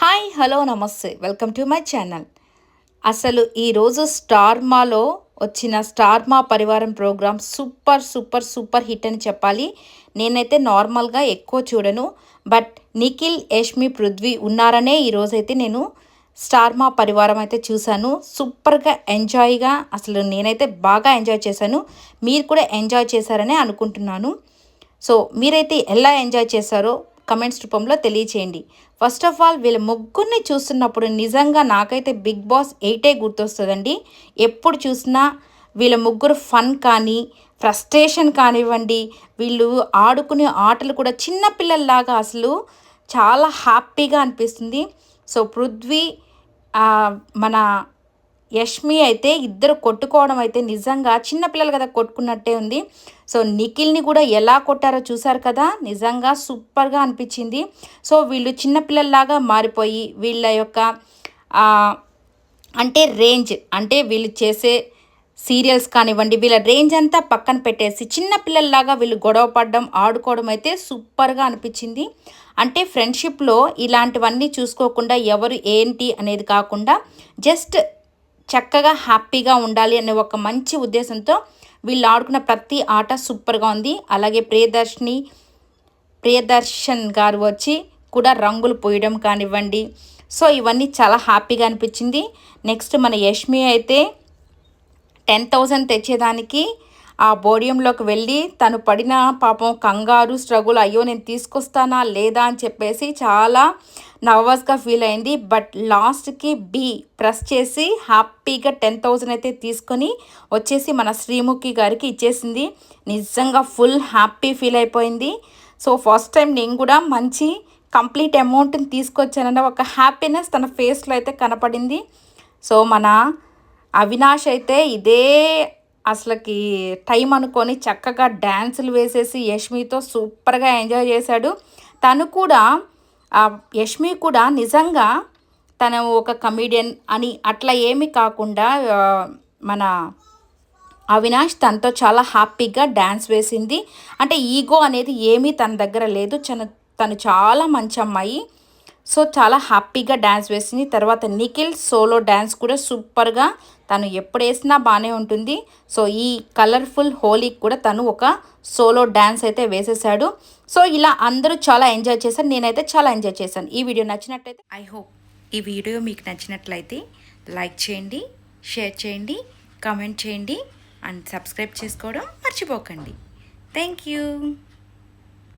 Hi hello నమస్తే. Welcome to my channel. అసలు ఈరోజు స్టార్మాలో వచ్చిన స్టార్మా పరివారం program super super super hit అని చెప్పాలి. నేనైతే నార్మల్గా ఎక్కువ చూడను. బట్ నిఖిల్ యష్మి పృథ్వీ ఉన్నారనే ఈరోజైతే నేను స్టార్మా పరివారం అయితే చూశాను. సూపర్గా ఎంజాయ్గా అసలు నేనైతే బాగా ఎంజాయ్ చేశాను. మీరు కూడా ఎంజాయ్ చేశారనే అనుకుంటున్నాను. సో మీరైతే ఎలా ఎంజాయ్ చేశారో కమెంట్స్ రూపంలో తెలియచేయండి. ఫస్ట్ ఆఫ్ ఆల్ వీళ్ళ ముగ్గురిని చూస్తున్నప్పుడు నిజంగా నాకైతే బిగ్ బాస్ ఎయిటే గుర్తొస్తుందండి. ఎప్పుడు చూసినా వీళ్ళ ముగ్గురు ఫన్ కానీ ఫ్రస్ట్రేషన్ కానివ్వండి వీళ్ళు ఆడుకునే ఆటలు కూడా చిన్న పిల్లల్లాగా అసలు చాలా హ్యాపీగా అనిపిస్తుంది. సో పృథ్వీ మన యష్మి అయితే ఇద్దరు కొట్టుకోవడం అయితే నిజంగా చిన్నపిల్లలు కదా కొట్టుకున్నట్టే ఉంది. సో నిఖిల్ని కూడా ఎలా కొట్టారో చూసారు కదా? నిజంగా సూపర్గా అనిపించింది. సో వీళ్ళు చిన్నపిల్లల్లాగా మారిపోయి వీళ్ళ యొక్క అంటే రేంజ్ అంటే వీళ్ళు చేసే సీరియల్స్ కానివ్వండి వీళ్ళ రేంజ్ అంతా పక్కన పెట్టేసి చిన్న పిల్లల్లాగా వీళ్ళు గొడవ పడడం ఆడుకోవడం అయితే సూపర్గా అనిపించింది. అంటే ఫ్రెండ్షిప్లో ఇలాంటివన్నీ చూసుకోకుండా ఎవరు ఏంటి అనేది కాకుండా జస్ట్ చక్కగా హ్యాపీగా ఉండాలి అనే ఒక మంచి ఉద్దేశంతో వీళ్ళు ఆడుకున్న ప్రతి ఆట సూపర్గా ఉంది. అలాగే ప్రియదర్శిని ప్రియదర్శన్ గారు వచ్చి కూడా రంగులు పోయడం కానివ్వండి. సో ఇవన్నీ చాలా హ్యాపీగా అనిపించింది. నెక్స్ట్ మన యష్మి అయితే టెన్ థౌజండ్ తెచ్చేదానికి ఆ బోడియంలోకి వెళ్ళి తను పడిన పాపం కంగారు స్ట్రగుల్ అయ్యో నేను తీసుకొస్తానా లేదా అని చెప్పేసి చాలా నర్వస్గా ఫీల్ అయింది. బట్ లాస్ట్కి బి ప్రెస్ చేసి హ్యాపీగా టెన్ థౌజండ్ అయితే తీసుకొని వచ్చేసి మన శ్రీముఖి గారికి ఇచ్చేసింది. నిజంగా ఫుల్ హ్యాపీ ఫీల్ అయిపోయింది. సో ఫస్ట్ టైం నేను కూడా మంచి కంప్లీట్ అమౌంట్ని తీసుకొచ్చానన్న ఒక హ్యాపీనెస్ తన ఫేస్లో అయితే కనపడింది. సో మన అవినాష్ అయితే ఇదే అసలుకి టైం అనుకొని చక్కగా డ్యాన్సులు వేసేసి యష్మితో సూపర్గా ఎంజాయ్ చేశాడు. తను కూడా యష్మి కూడా నిజంగా తను ఒక కమీడియన్ అని అట్లా ఏమీ కాకుండా మన అవినాష్ తనతో చాలా హ్యాపీగా డ్యాన్స్ వేసింది. అంటే ఈగో అనేది ఏమీ తన దగ్గర లేదు. తను తను చాలా మంచి అమ్మాయి సో చాలా హ్యాపీగా డ్యాన్స్ వేసింది. తర్వాత నిఖిల్ సోలో డ్యాన్స్ కూడా సూపర్గా తను ఎప్పుడు వేసినా బాగానే ఉంటుంది. సో ఈ కలర్ఫుల్ హోలీకి కూడా తను ఒక సోలో డ్యాన్స్ అయితే వేసేసాడు. సో ఇలా అందరూ చాలా ఎంజాయ్ చేశారు. నేనైతే చాలా ఎంజాయ్ చేశాను. ఈ వీడియో నచ్చినట్లయితే ఐ హోప్ ఈ వీడియో మీకు నచ్చినట్లయితే లైక్ చేయండి షేర్ చేయండి కామెంట్ చేయండి అండ్ సబ్స్క్రైబ్ చేసుకోవడం మర్చిపోకండి. Thank you.